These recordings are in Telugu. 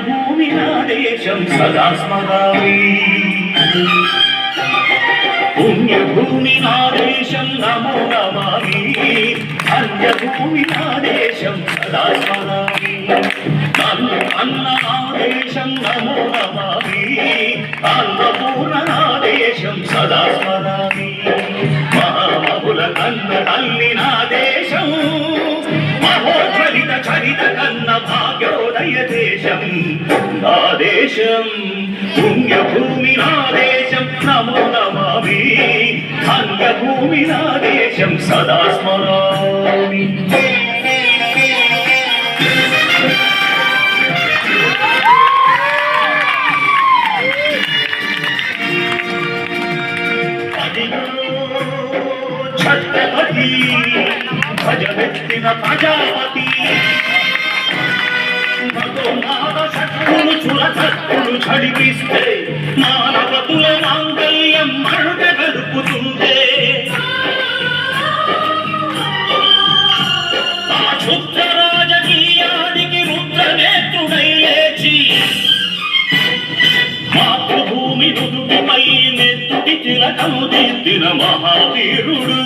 భూమి నా దేశం సదా స్మరామి పుణ్యభూమి నా దేశం నమో నమామి అన్యభూమి నా దేశం సదా స్మరామి నన్ను అన్న నా దేశం నమో నమామి అన్నపూర్ణ నా దేశం సదా స్మరామి మహామహుల కన్న తల్లి నా దేశం నా దేశం పుణ్యభూమి నా దేశం నమో నమామి. అంగభూమి నా దేశం సదా స్మరామి. శత్రులు చురశత్రులు ఝడిపిస్తే మానవతుల మాంగల్యం మరుగ గడుపుతుందే ఆ క్షుద్ర రాజకీయానికి రుద్రనేత్రుడై లేచి మాతృభూమి నుదుటిపై నెత్తుటి తిలకము దిద్దిన మహావీరుడు.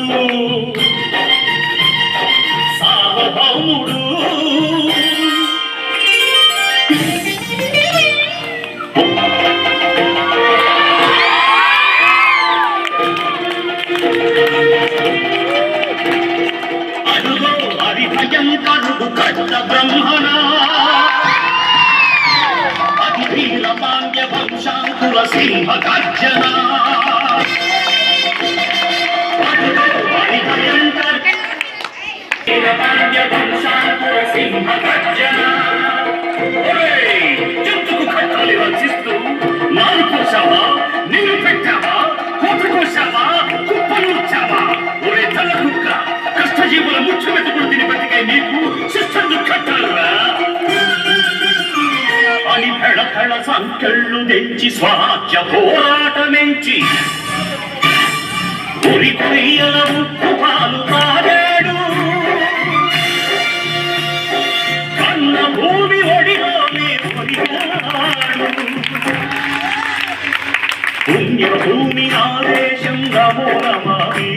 వంశాంకుల సింహ గర్జన సింహ గర్జన జంతుకు కట్టాలి రచిస్తూ కోసావా పెట్టావా? కోసావా కుప్పలు వచ్చావా ఒరే తల కుక్క కష్టజీవుల ముఖ్యమైన సంఖ్యళ్ళు తెంచి స్వరాజ్య పోరాటమెంచి. ఉరి కొరియల ఉప్పు పాలు తాగాడు. కన్న భూమి ఒడిలోనే ఒడిగాడు పుణ్యభూమి నా దేశం నమో నమామి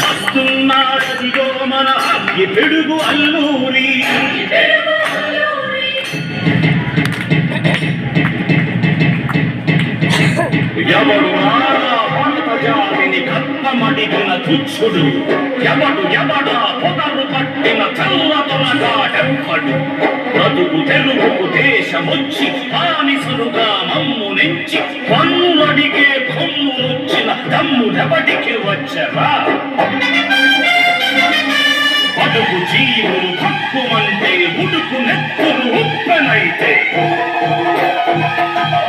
వస్తున్నాడదిగో మన అగ్గి పిడుగు అల్లూరి. ఎవడు జాతిని కప్పమడిగిన తుచ్చుడు? ఎవడు ఎవడా పొదరు పట్టిన చల్లతొలగాడెవ్వడు బ్రతుకు తెలుగుకు దేశమొచ్చి బానిసలుగా మమ్ము నెంచి పన్నులడిగే కొమ్ము వచ్చిన తమ్ముడెవడికి వచ్చరా? బతుకు జీవులు తక్కువంటే ఉడుకు నెత్తులు ఉప్పెనైతే.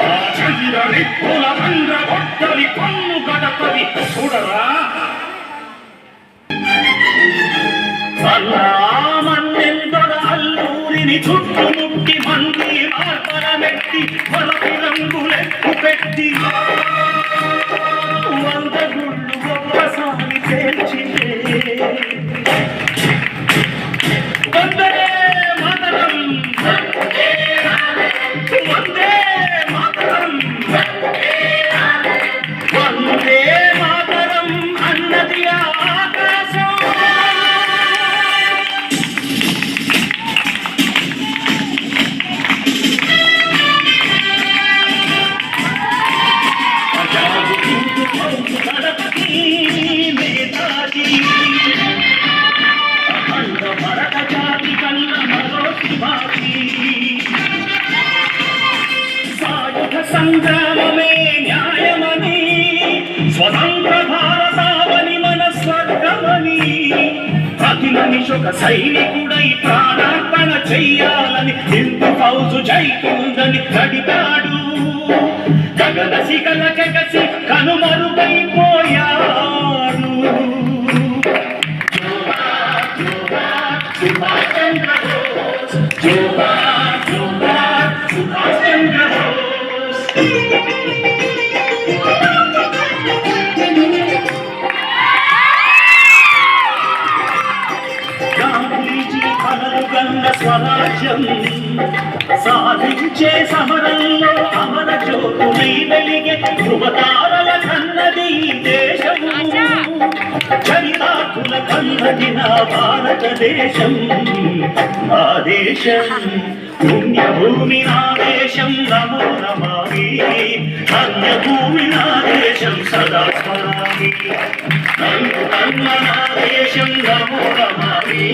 ఆ చంద్ర నిప్పుల రంధ్ర కొట్టని పన్ను గడపది చూడరా. అలా అల్లూరిని చుట్టుముట్టి మంది మార్పరమెట్టి పొలపు రంగులెక్కు పెట్టి. వంద గుళ్ళు ఒక్కసారి పేర్చితే. సంగ్రామమే న్యాయమని స్వతంత్ర భారతావని మన స్వర్గమని ప్రతి మనిషి ఒక సైనికుడై ప్రాణార్పణ చెయ్యాలని హిందూ ఫౌజు జై కిందని గడిపాడు గగన శిఖల జగసి కనుమరుగైపోయా. సాధించే సమరంలో అమర జ్యోతులై వెలిగే ధృవతారల కన్నది దేశము. చరితాకుల కన్నది నా భారతదేశం ఆ దేశం పుణ్యభూమి నా దేశం నమో నమామి. అన్యభూమి నా దేశం సదా స్మరామి. నన్ను కన్న నా దేశం నమో నమామి.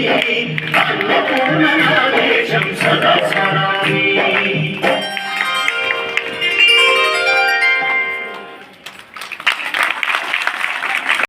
అన్నపూర్ణ నా దేశం సదా స్మరామి.